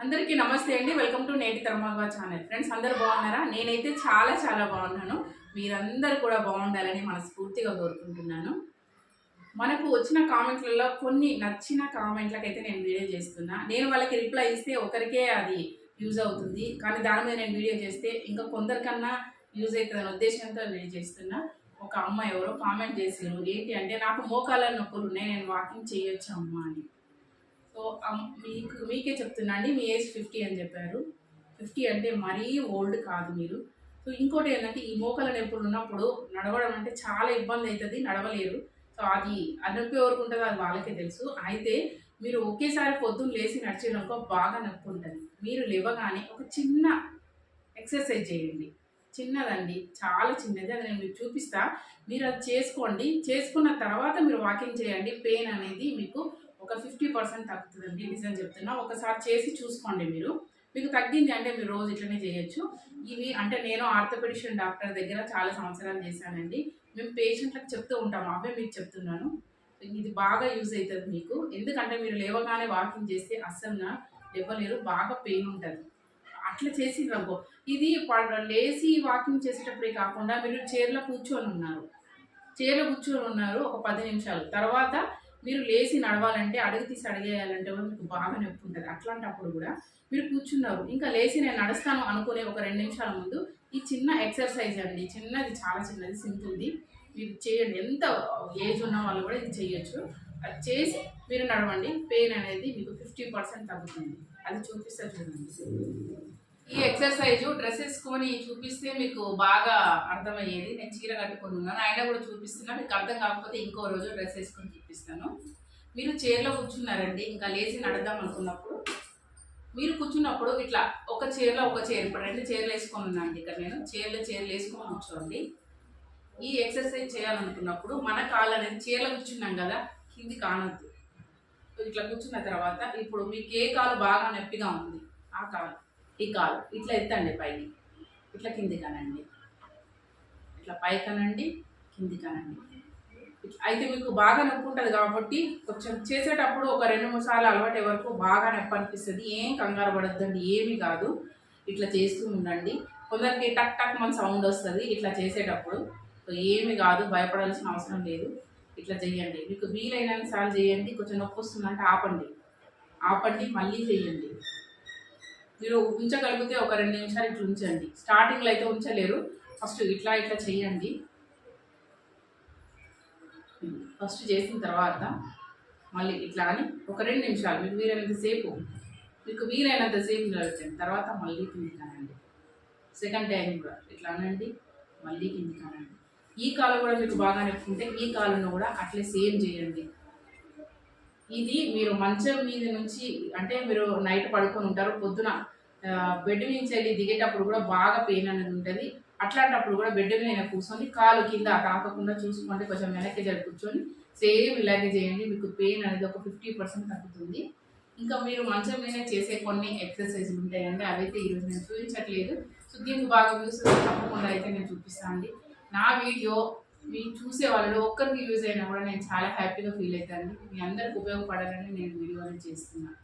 అందరికీ నమస్తే అండి. వెల్కమ్ టు నేటి తర్మాగా ఛానల్. ఫ్రెండ్స్ అందరు బాగున్నారా? నేనైతే చాలా చాలా బాగున్నాను. మీరందరూ కూడా బాగుండాలని మనస్ఫూర్తిగా కోరుకుంటున్నాను. మనకు వచ్చిన కామెంట్లలో కొన్ని నచ్చిన కామెంట్లకైతే నేను వీడియో చేస్తున్నా. నేను వాళ్ళకి రిప్లై ఇస్తే ఒకరికే అది యూజ్ అవుతుంది. కానీ దాని మీద నేను వీడియో చేస్తే ఇంకా కొందరికన్నా యూజ్ అవుతుందనే ఉద్దేశంతో వీడియో చేస్తున్నా. ఒక అమ్మ ఎవరో కామెంట్ చేసారు ఏంటి అంటే నాకు మోకాల నొప్పులు ఉన్నాయి నేను వాకింగ్ చేయొచ్చు అమ్మ అని. మీకు మీకే చెప్తున్నా అండి మీ ఏజ్ ఫిఫ్టీ అని చెప్పారు. ఫిఫ్టీ అంటే మరీ ఓల్డ్ కాదు మీరు. సో ఇంకోటి ఏంటంటే ఈ మోకాల నొప్పులు ఉన్నప్పుడు నడవడం అంటే చాలా ఇబ్బంది అవుతుంది నడవలేరు. సో అది ఆ నొప్పి ఎవరికి ఉంటుందో అది వాళ్ళకే తెలుసు. అయితే మీరు ఒకేసారి పొద్దున్న లేచి నడిచేటప్పుడు బాగా నొప్పి ఉంటుంది. మీరు లేవగానే ఒక చిన్న ఎక్సర్సైజ్ చేయండి. చిన్నదండి చాలా చిన్నది. అది నేను మీకు చూపిస్తా. మీరు అది చేసుకోండి. చేసుకున్న తర్వాత మీరు వాకింగ్ చేయండి. పెయిన్ అనేది మీకు ఒక ఫిఫ్టీ పర్సెంట్ తగ్గుతుందండి నిజం చెప్తున్నా. ఒకసారి చేసి చూసుకోండి మీరు. మీకు తగ్గింది అంటే మీరు రోజు ఇట్లనే చేయొచ్చు. ఇవి అంటే నేను ఆర్థోపెడిషన్ డాక్టర్ దగ్గర చాలా సంవత్సరాలు చేశానండి. మేము పేషెంట్లకు చెప్తూ ఉంటాము అవే మీకు చెప్తున్నాను. ఇది బాగా యూజ్ అవుతుంది మీకు. ఎందుకంటే మీరు లేవగానే వాకింగ్ చేస్తే అస్సలు లేవలేరు బాగా పెయిన్ ఉంటుంది. అట్లా చేసి అనుకో ఇది ప- లేచి వాకింగ్ చేసేటప్పుడే కాకుండా మీరు చైర్లో కూర్చొని ఉన్నారు. చైర్లో కూర్చొని ఉన్నారు ఒక పది నిమిషాలు. తర్వాత మీరు లేచి నడవాలంటే అడుగు తీసి అడిగేయాలంటే కూడా మీకు బాగా నొప్పి ఉంటుంది. అట్లాంటప్పుడు కూడా మీరు కూర్చున్నారు. ఇంకా లేచి నేను నడుస్తాను అనుకునే ఒక రెండు నిమిషాల ముందు ఈ చిన్న ఎక్సర్సైజ్ అండి. చిన్నది చాలా చిన్నది సింపుల్ది. మీరు చేయండి. ఎంత ఏజ్ ఉన్న వాళ్ళు కూడా ఇది చేయొచ్చు. అది చేసి మీరు నడవండి. పెయిన్ అనేది మీకు ఫిఫ్టీ పర్సెంట్ తగ్గుతుంది. అది చూపిస్తా చూడండి. ఈ ఎక్సర్సైజ్ డ్రెస్ వేసుకొని చూపిస్తే మీకు బాగా అర్థమయ్యేది. నేను చీర కట్టుకొని ఉన్నాను. అయినా కూడా చూపిస్తున్నా మీకు అర్థం కాకపోతే ఇంకో రోజు డ్రెస్ వేసుకొని చూపిస్తాను. మీరు చీరలో కూర్చున్నారండి. ఇంకా లేచి నడదాం అనుకున్నప్పుడు మీరు కూర్చున్నప్పుడు ఇట్లా ఒక చీరలో ఒక చీర ఇప్పుడు రెండు చైర్లు వేసుకొని ఉన్నాను ఇక్కడ నేను. చీరలో చీరలు వేసుకొని కూర్చోండి. ఈ ఎక్సర్సైజ్ చేయాలనుకున్నప్పుడు మన కాళ్ళు అనేది చీరలో కూర్చున్నాం కదా కింది కానొద్దు. ఇట్లా కూర్చున్న తర్వాత ఇప్పుడు మీకు ఏ కాలు బాగా నొప్పిగా ఉంది? ఆ కాలు. ఈ కాలు ఇట్లా ఎత్తండి పైకి. ఇట్లా కింది కనండి ఇట్లా పైకి అనండి కింది కనండి అయితే మీకు బాగా నొప్పి ఉంటుంది కాబట్టి కొంచెం చేసేటప్పుడు ఒక రెండు మూడు సార్లు అలవాటు వరకు బాగా నొప్పి అనిపిస్తుంది ఏం కంగారు పడద్దండి ఏమి కాదు. ఇట్లా చేస్తూ ఉండండి. కొందరికి టక్ టక్ మన సౌండ్ వస్తుంది ఇట్లా చేసేటప్పుడు. ఏమి కాదు భయపడాల్సిన అవసరం లేదు. ఇట్లా చేయండి మీకు వీలైనంత సార్లు చేయండి కొంచెం నొప్పి వస్తుందంటే ఆపండి. ఆపండి మళ్ళీ చేయండి మీరు ఉంచగలిగితే ఒక రెండు నిమిషాలు ఇట్లా ఉంచండి. స్టార్టింగ్లో అయితే ఉంచలేరు. ఫస్ట్ ఇట్లా ఇట్లా చేయండి. ఫస్ట్ చేసిన తర్వాత మళ్ళీ ఇట్లా అని ఒక రెండు నిమిషాలు. మీకు వీరైనంత సేపు మీకు వీరైనంత సేపు నిలబెట్టండి. తర్వాత మళ్ళీ కింది కానండి సెకండ్ టైం కూడా ఇట్లా అనండి మళ్ళీ కింది కానండి ఈ కాలు కూడా మీకు బాగా నేర్చుకుంటే ఈ కాలును కూడా అట్లే సేమ్ చేయండి. ఇది మీరు మంచం మీద నుంచి అంటే మీరు నైట్ పడుకొని ఉంటారు పొద్దున బెడ్ నుంచి వెళ్ళి దిగేటప్పుడు కూడా బాగా పెయిన్ అనేది ఉంటుంది. అట్లాంటప్పుడు కూడా బెడ్ మీద కూర్చొని కాలు కింద తాకకుండా చూసుకోండి కొంచెం వెనక్కి జరిగి కూర్చొని సేమ్ ఇలాగే చేయండి మీకు పెయిన్ అనేది ఒక ఫిఫ్టీ పర్సెంట్ తగ్గుతుంది. ఇంకా మీరు మంచం మీద చేసే కొన్ని ఎక్సర్సైజ్లు ఉంటాయండి అవైతే ఈరోజు నేను చూపించట్లేదు. సో దీనికి బాగా వ్యూస్ తప్పకుండా అయితే నేను చూపిస్తాను అండి. నా వీడియో మీరు చూసే వాళ్ళు ఒక్కరికి యూజ్ అయినా కూడా నేను చాలా హ్యాపీగా ఫీల్ అవుతాను మీ అందరికి ఉపయోగపడాలని నేను వీడియో చేస్తున్నాను.